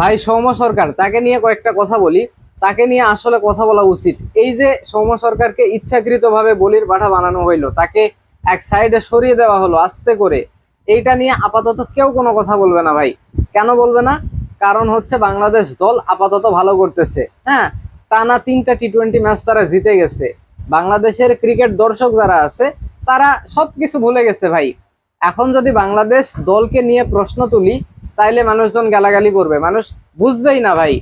ভাই, সৌম্য সরকার, তাকে নিয়ে কয়েকটা কথা বলি। তাকে নিয়ে আসলে কথা বলা উচিত। এই যে সৌম্য সরকারকে ইচ্ছাকৃতভাবে বলির পাঠা বানানো হইল, তাকে এক সাইডে সরিয়ে দেওয়া হলো আস্তে করে, এইটা নিয়ে আপাতত কেউ কোনো কথা বলবে না ভাই। কেন বলবে না? কারণ হচ্ছে বাংলাদেশ দল আপাতত ভালো করতেছে। হ্যাঁ টানা তিনটা টি টোয়েন্টি ম্যাচ তারা জিতে গেছে। বাংলাদেশের ক্রিকেট দর্শক যারা আছে, তারা সবকিছু ভুলে গেছে ভাই। এখন যদি বাংলাদেশ দলকে নিয়ে প্রশ্ন তুলি তাইলে মানুষজন গালাগালি করবে। মানুষ বুঝবেই না ভাই।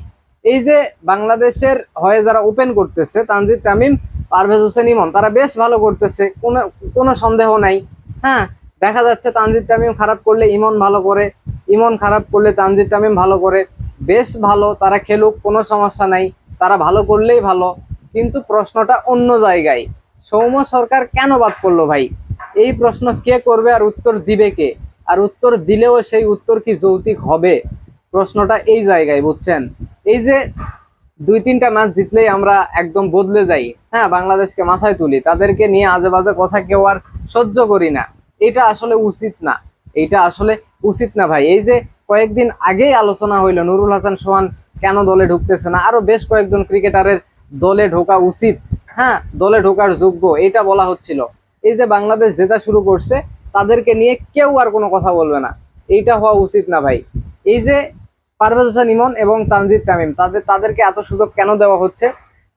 এই যে বাংলাদেশের হয়ে যারা ওপেন করতেছে, তানজিদ তামিম, পারভেজ হোসেন ইমন, তারা বেশ ভালো করতেছে, কোনো কোনো সন্দেহ নাই। হ্যাঁ দেখা যাচ্ছে তানজিদ তামিম খারাপ করলে ইমন ভালো করে, ইমন খারাপ করলে তানজিদ তামিম ভালো করে। বেশ ভালো, তারা খেলুক, কোনো সমস্যা নাই। তারা ভালো করলেই ভালো। কিন্তু প্রশ্নটা অন্য জায়গায়। সৌম্য সরকার কেন বাদ করল ভাই? এই প্রশ্ন কে করবে আর উত্তর দিবে কে? আর উত্তর দিলেও সেই উত্তর কি যৌতিক হবে? প্রশ্নটা এই জায়গায়, বুঝছেন? এই যে দুই তিনটা ম্যাচ জিতলেই আমরা একদম বদলে যাই হ্যাঁ বাংলাদেশকে মাথায় তুলি, তাদেরকে নিয়ে আজে বাজে কথা কেউ আর সহ্য করি না। এটা আসলে উচিত না। এটা আসলে উচিত না ভাই। এই যে কয়েকদিন আগেই আলোচনা হইল, নুরুল হাসান সোহান কেন দলে ঢুকতেছে না? আরও বেশ কয়েকজন ক্রিকেটারের দলে ঢোকা উচিত হ্যাঁ দলে ঢোকার যোগ্য, এটা বলা হচ্ছিল। এই যে বাংলাদেশ জেতা শুরু করছে তাদেরকে নিয়ে কেউ আর কোনো কথা বলবে না। এইটা হওয়া উচিত না ভাই। এই যে পারভেজ হোসেন ইমন এবং তানজিদ তামিম, তাদের, তাদেরকে এত সুযোগ কেন দেওয়া হচ্ছে?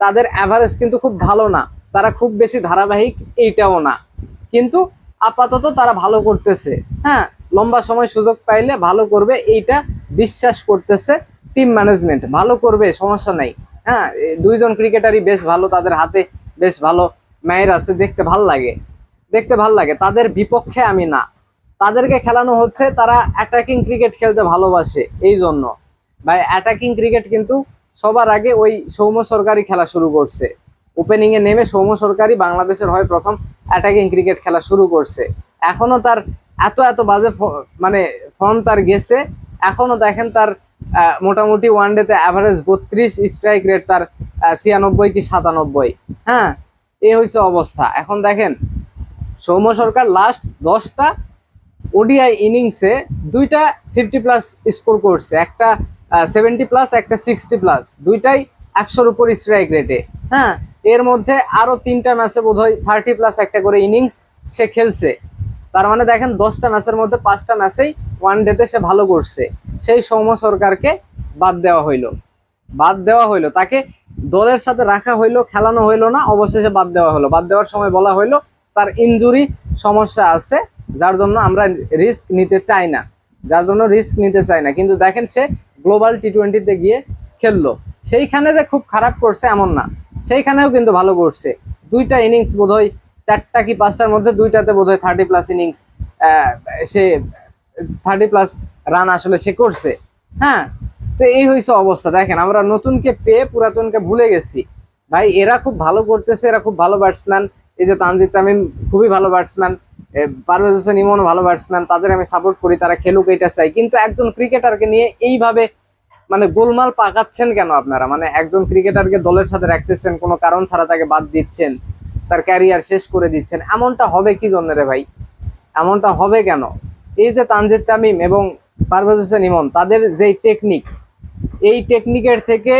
তাদের অ্যাভারেজ কিন্তু খুব ভালো না। তারা খুব বেশি ধারাবাহিক এইটাও না। কিন্তু আপাতত তারা ভালো করতেছে। হ্যাঁ লম্বা সময় সুযোগ পাইলে ভালো করবে, এইটা বিশ্বাস করতেছে টিম ম্যানেজমেন্ট ভালো করবে, সমস্যা নাই। হ্যাঁ দুইজন ক্রিকেটারই বেশ ভালো, তাদের হাতে বেশ ভালো ম্যায়ের আছে, দেখতে ভালো লাগে। দেখতে ভালো লাগে। তাদের বিপক্ষে আমি না। তাদেরকে খেলানো হচ্ছে, তারা অ্যাটাকিং ক্রিকেট খেলতে ভালোবাসে, এই জন্য। ভাই অ্যাটাকিং ক্রিকেট কিন্তু সবার আগে ওই সৌম্য সরকারি খেলা শুরু করছে। ওপেনিং এ নেমে সৌম্য সরকারি বাংলাদেশের হয়ে প্রথম অ্যাটাকিং ক্রিকেট খেলা শুরু করছে। এখনও তার এত এত বাজে মানে ফর্ম তার গেছে। এখনও দেখেন তার মোটামুটি ওয়ান ডেতে অ্যাভারেজ বত্রিশ স্ট্রাইক রেট তার ছিয়ানব্বই কি সাতানব্বই। হ্যাঁ এই হয়েছে অবস্থা। এখন দেখেন সৌম্য সরকার লাস্ট দশটা ওডিআই ইনিংসে দুইটা ফিফটি প্লাস স্কোর করছে। একটা সেভেন্টি প্লাস একটা সিক্সটি প্লাস দুইটাই একশোর উপর স্ট্রাইক রেটে হ্যাঁ এর মধ্যে আরও তিনটা ম্যাচে বোধহয় থার্টি প্লাস একটা করে ইনিংস সে খেলছে। তার মানে দেখেন দশটা ম্যাচের মধ্যে পাঁচটা ম্যাচেই ওয়ান ডেতে সে ভালো করছে। সেই সৌম্য সরকারকে বাদ দেওয়া হইল। বাদ দেওয়া হইল। তাকে দলের সাথে রাখা হইল, খেলানো হইল না, অবশেষে বাদ দেওয়া হলো বাদ দেওয়ার সময় বলা হইল তার ইনজুরি সমস্যা আছে, যার জন্য আমরা রিস্ক নিতে চাই না। যার জন্য রিস্ক নিতে চাই না। কিন্তু দেখেন সে গ্লোবাল টি টোয়েন্টিতে গিয়ে খেললো। সেইখানে যে খুব খারাপ করছে এমন না। সেইখানেও কিন্তু ভালো করছে। দুইটা ইনিংস বোধহয়, চারটা কি পাঁচটার মধ্যে দুইটাতে বোধহয় থার্টি প্লাস ইনিংস সে থার্টি প্লাস রান আসলে সে করছে। হ্যাঁ? তো এই হয়েছে অবস্থা। দেখেন, আমরা নতুনকে পেয়ে পুরাতনকে ভুলে গেছি। ভাই, এরা খুব ভালো করতেছে, এরা খুব ভালো ব্যাটসম্যান এই যে তানজিদ তামিম, খুবই ভালো ব্যাটসম্যান পারভেজ হোসেন ইমন ভালো ব্যাটসম্যান তাদের আমি সাপোর্ট করি, তারা খেলুক এটা চাই। কিন্তু একজন ক্রিকেটারকে নিয়ে এইভাবে মানে গোলমাল পাকাচ্ছেন কেন আপনারা? মানে একজন ক্রিকেটারকে দলের সাথে রাখতেছেন, কোনো কারণ ছাড়া তাকে বাদ দিচ্ছেন, তার ক্যারিয়ার শেষ করে দিচ্ছেন, এমনটা হবে কি জন্য রে ভাই? এমনটা হবে কেন? এই যে তানজিদ তামিম এবং পারভেজ হোসেন ইমন, তাদের যেই টেকনিক এই টেকনিকের থেকে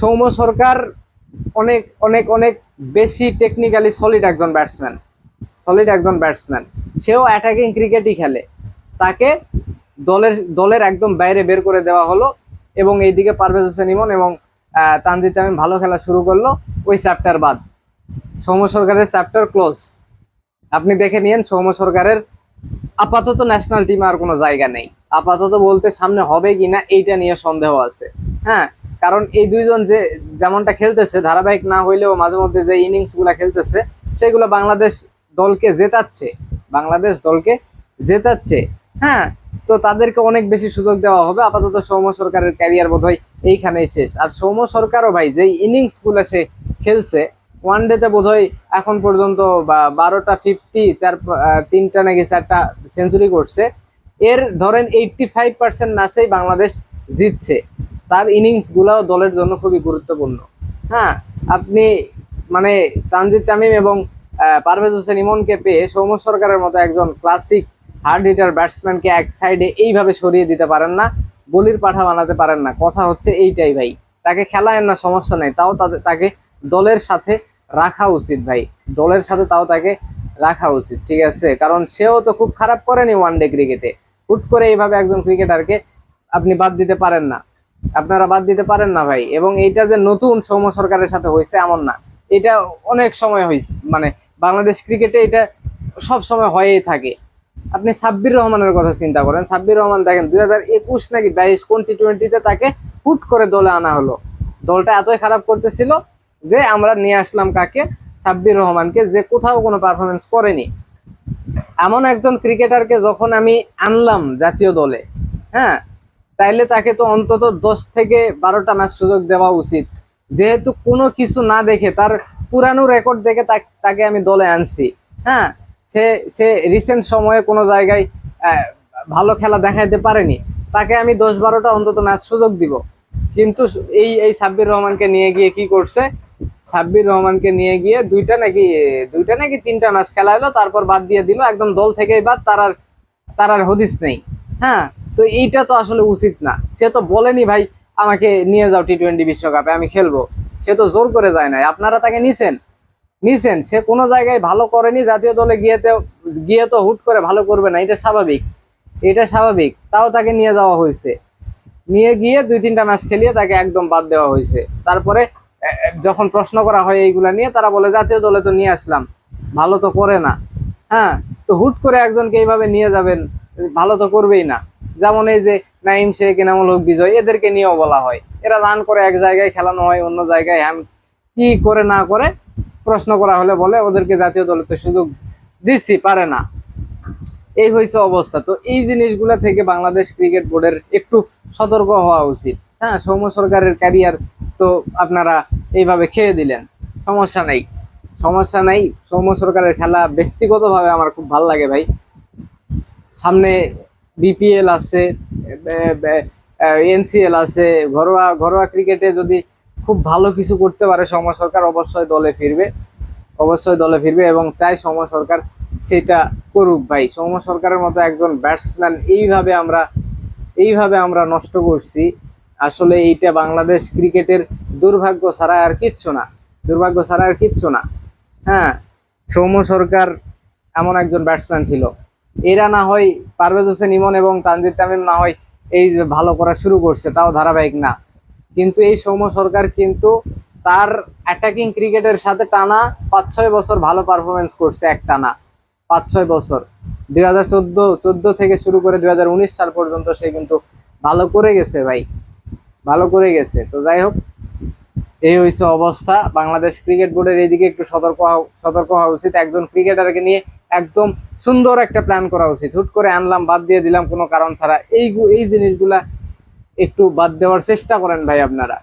সৌম্য সরকার অনেক অনেক অনেক বেশি টেকনিক্যালি সলিড একজন ব্যাটসম্যান সলিড একজন ব্যাটসম্যান সেও অ্যাটাকিং ক্রিকেটই খেলে। তাকে দলের দলের একদম বাইরে বের করে দেওয়া হলো এবং এইদিকে পারভেজ হোসেন ইমন এবং তানজিদ তামিম ভালো খেলা শুরু করল ওই চ্যাপ্টার বাদ। সৌম্য সরকারের চ্যাপ্টার ক্লোজ আপনি দেখে নিন সৌম্য সরকারের আপাতত ন্যাশনাল টিমে আর কোনো জায়গা নেই। আপাতত বলতে সামনে হবে কিনা, এইটা নিয়ে সন্দেহ আছে। হ্যাঁ কারণ এই দুইজন যে যেমনটা খেলতেছে, ধারাবাহিক না হইলেও মাঝে মধ্যে যে ইনিংসগুলা খেলতেছে, সেগুলো বাংলাদেশ দলকে জেতাচ্ছে, বাংলাদেশ দলকে জেতাচ্ছে। হ্যাঁ তো তাদেরকে অনেক বেশি সুযোগ দেওয়া হবে। আপাতত সৌম্য সরকারের ক্যারিয়ার বোধহয় এইখানেই শেষ। আর সৌম্য সরকারও ভাই, যেই ইনিংসগুলো সে খেলছে ওয়ান ডেতে বোধহয় এখন পর্যন্ত বারোটা ফিফটি চার তিনটা নাকি চারটা সেঞ্চুরি করছে। এর ধরেন এইটটি ফাইভ পার্সেন্ট ম্যাচেই বাংলাদেশ জিতছে। তার ইনিংস গুলাও দলের জন্য খুবই গুরুত্বপূর্ণ। হ্যাঁ আপনি মানে তানজিদ তামিম এবং পারভেজ হোসেন ইমনকে পেয়ে সৌম্য সরকারের মতো একজন ক্লাসিক হার্ড হিটার ব্যাটসম্যানকে এক সাইডে এইভাবে সরিয়ে দিতে পারেন না, বলির পাঠা বানাতে পারেন না। কথা হচ্ছে এইটাই ভাই, তাকে খেলায়েন না, সমস্যা নেই, তাও তাকে দলের সাথে রাখা উচিত ভাই, দলের সাথে তাও তাকে রাখা উচিত, ঠিক আছে? কারণ সেও তো খুব খারাপ করেনি ওয়ান ডে ক্রিকেটে হুট করে এইভাবে একজন ক্রিকেটারকে আপনি বাদ দিতে পারেন না। আপনারা বাদ দিতে পারেন না ভাই। এবং এইটা যে নতুন সৌম্য সরকারের সাথে হয়েছে এমন না। এটা অনেক সময় হয়েছে। মানে বাংলাদেশ ক্রিকেটে এটা সব সময় হয়েই থাকে। আপনি সাব্বির রহমানের কথা চিন্তা করেন। সাব্বির রহমান দেখেন, দুই হাজার একুশ নাকি বাইশ কোন টি টোয়েন্টিতে তাকে হুট করে দলে আনা হলো। দলটা এতই খারাপ করতেছিল যে আমরা নিয়ে আসলাম কাকে? সাব্বির রহমানকে। যে কোথাও কোনো পারফরমেন্স করেনি। এমন একজন ক্রিকেটারকে যখন আমি আনলাম জাতীয় দলে হ্যাঁ তাইলে তাকে তো অন্তত দশ থেকে বারোটা ম্যাচ সুযোগ দেওয়া উচিত। যেহেতু কোনো কিছু না দেখে, তার পুরানো রেকর্ড দেখে তাক- আমি দলে আনছি। হ্যাঁ? সে সে রিসেন্ট সময়ে কোনো জায়গায় ভালো খেলা দেখাইতে পারেনি। তাকে আমি দশ বারোটা অন্তত ম্যাচ সুযোগ দিব। কিন্তু এই এই সাব্বির রহমানকে নিয়ে গিয়ে কি করছে? সাব্বির রহমানকে নিয়ে গিয়ে দুইটা নাকি দুইটা নাকি তিনটা ম্যাচ খেলা হলো, তারপর বাদ দিয়ে দিল। একদম দল থেকেই বাদ, তার আর তার আর হদিস নেই। হ্যাঁ? তো এইটা তো আসলে উচিত না। সে তো বলেনি, ভাই, আমাকে নিয়ে যাও টি টোয়েন্টি বিশ্বকাপে, আমি খেলব। সে তো জোর করে যায় নাই। আপনারা তাকে নিছেন। নিছেন। সে কোনো জায়গায় ভালো করেনি, জাতীয় দলে গিয়ে তো গিয়ে তো হুট করে ভালো করবে না। এটা স্বাভাবিক। এটা স্বাভাবিক। তাও তাকে নিয়ে যাওয়া হয়েছে। নিয়ে গিয়ে দুই, তিনটা ম্যাচ খেলিয়ে তাকে একদম বাদ দেওয়া হয়েছে। তারপরে যখন প্রশ্ন করা হয় এইগুলা নিয়ে, তারা বলে, জাতীয় দলে তো নিয়ে আসলাম। ভালো তো করে না। হ্যাঁ? তো হুট করে একজনকে এইভাবে নিয়ে যাবেন, ভালো তো করবেই না। যেমন এই যে নাইম শেখ, এনামুল হক, বিজয়, এদেরকে নিয়েও বলা হয়। এরা রান করে এক জায়গায় খেলানো হয়, অন্য জায়গায় হ্যান কি করে না করে প্রশ্ন করা হলে বলে, ওদেরকে জাতীয় দলে তো সুযোগ দিচ্ছি, পারে না। এই হয়েছে অবস্থা। তো এই জিনিসগুলা থেকে বাংলাদেশ ক্রিকেট বোর্ডের একটু সতর্ক হওয়া উচিত। হ্যাঁ সৌম্য সরকারের ক্যারিয়ার তো আপনারা এইভাবে খেয়ে দিলেন। সমস্যা নাই। সমস্যা নাই। সৌম্য সরকারের খেলা ব্যক্তিগতভাবে আমার খুব ভালো লাগে ভাই। সামনে বিপিএল আছে এনসিএল আছে, ঘরোয়া ঘরোয়া ক্রিকেটে যদি খুব ভালো কিছু করতে পারে সময় সরকার অবশ্যই দলে ফিরবে, অবশ্যই দলে ফিরবে এবং চাই সময় সরকার সেটা করুক ভাই। সৌম্য সরকারের মতো একজন ব্যাটসম্যান এইভাবে আমরা এইভাবে আমরা নষ্ট করছি। আসলে এইটা বাংলাদেশ ক্রিকেটের দুর্ভাগ্য ছাড়া আর কিচ্ছু না, দুর্ভাগ্য ছাড়া আর কিচ্ছু না। হ্যাঁ সৌম্য সরকার এমন একজন ব্যাটসম্যান ছিল। এরা না হয় পারভেজ হোসেন ইমন এবং তানজিদ তামিম না হয় এই ভালো করা শুরু করছে, তাও ধারাবাহিক না। কিন্তু এই সৌম্য সরকার কিন্তু তার অ্যাটাকিং ক্রিকেটের সাথে টানা পাঁচ ছয় বছর ভালো পারফরমেন্স করছে এক টানা পাঁচ ছয় বছর। দুই হাজার চোদ্দ চোদ্দ থেকে শুরু করে দুই হাজার উনিশ সাল পর্যন্ত সে কিন্তু ভালো করে গেছে ভাই, ভালো করে গেছে। তো যাই হোক, এই হয়েছে অবস্থা। বাংলাদেশ ক্রিকেট বোর্ডের এইদিকে একটু সতর্ক হওয়া সতর্ক হওয়া উচিত। একজন ক্রিকেটারকে নিয়ে একদম সুন্দর একটা প্ল্যান করা উচিত। হুট করে আনলাম, বাদ দিয়ে দিলাম কোনো কারণ ছাড়া। এই এই জিনিসগুলা একটু বাদ দেওয়ার চেষ্টা করেন ভাই আপনারা।